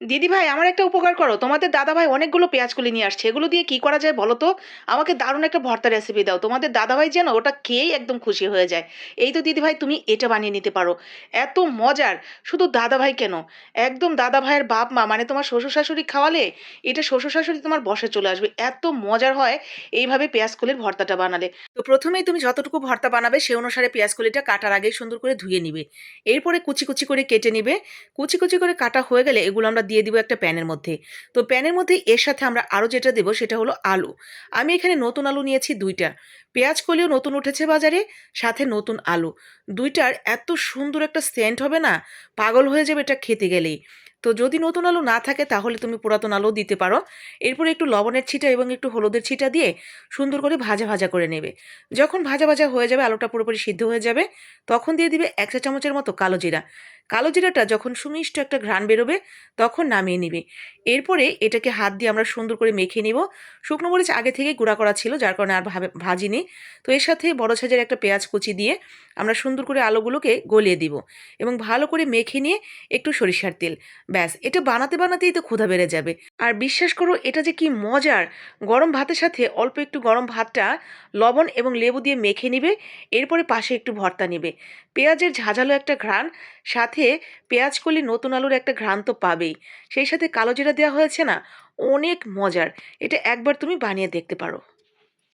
দিদি ভাই, আমার একটা উপকার করো। তোমাদের দাদা ভাই অনেকগুলো পেঁয়াজ কলি নিয়ে আসছে। এগুলো দিয়ে কি করা যায় বলো তো? আমাকে দারুণ একটা ভর্তা রেসিপি দাও। তোমাদের দাদা ভাই যেন ওটা খেয়েই একদম খুশি হয়ে যায়। এই তো দিদি ভাই, তুমি এটা বানিয়ে নিতে পারো। এত মজার! শুধু দাদা ভাই কেন? একদম দাদা ভাইয়ের বাপ মা মানে তোমার শ্বশুর শাশুড়ি খাওয়ালে এটা শ্বশুর শাশুড়ি তোমার বসে চলে আসবে। এত মজার হয় এইভাবে পেঁয়াজ কলির ভর্তাটা বানালে। তো প্রথমেই তুমি যতটুকু ভর্তা বানাবে সে অনুসারে পেঁয়াজ কলিটা কাটার আগেই সুন্দর করে ধুয়ে নিবে। এরপরে কুচি কুচি করে কেটে নিবে। কুচি কুচি করে কাটা হয়ে গেলে এগুলো আমরা দিয়ে দিব একটা প্যানের মধ্যে। তো প্যানের মধ্যে এর সাথে আমরা আরও যেটা দেবো সেটা হলো আলু। আমি এখানে নতুন আলু নিয়েছি দুইটা। পেঁয়াজ কলিও নতুন উঠেছে বাজারে, সাথে নতুন আলু। দুইটার এত সুন্দর একটা সেন্ট হবে না? পাগল হয়ে যাবে এটা খেতে গেলেই। তো যদি নতুন আলু না থাকে তাহলে তুমি পুরাতন আলু দিতে পারো। এরপরে একটু লবণের ছিটা এবং একটু হলুদের ছিটা দিয়ে সুন্দর করে ভাজা ভাজা করে নেবে। যখন ভাজা ভাজা হয়ে যাবে, আলুটা পুরোপুরি সিদ্ধ হয়ে যাবে, তখন দিয়ে দিবে এক চা চামচের মতো কালো জিরা। কালো জিরাটা যখন সুমিষ্ট একটা ঘ্রাণ বেরোবে, তখন নামিয়ে নিবে। এরপরে এটাকে হাত দিয়ে আমরা সুন্দর করে মেখে নিব। শুকনো মরিচ আগে থেকে গুঁড়া করা ছিল, যার কারণে আর ভাজিনি। তো এর সাথে বড় সাইজের একটা পেঁয়াজ কুচি দিয়ে আমরা সুন্দর করে আলুগুলোকে গলিয়ে দিব এবং ভালো করে মেখে নিয়ে একটু সরিষার তেল। ব্যাস, এটা বানাতে বানাতেই তো ক্ষুধা বেড়ে যাবে। আর বিশ্বাস করো, এটা যে কি মজার! গরম ভাতের সাথে অল্প একটু গরম ভাতটা লবণ এবং লেবু দিয়ে মেখে নিবে, এরপরে পাশে একটু ভর্তা নেবে। পেঁয়াজের ঝাঁঝালো একটা ঘ্রাণ, সাথে পেঁয়াজ কলি নতুন আলুর একটা ঘ্রাণ তো পাবেই। সেই সাথে কালো জিরা দেওয়া হয়েছে না? অনেক মজার! এটা একবার তুমি বানিয়ে দেখতে পারো।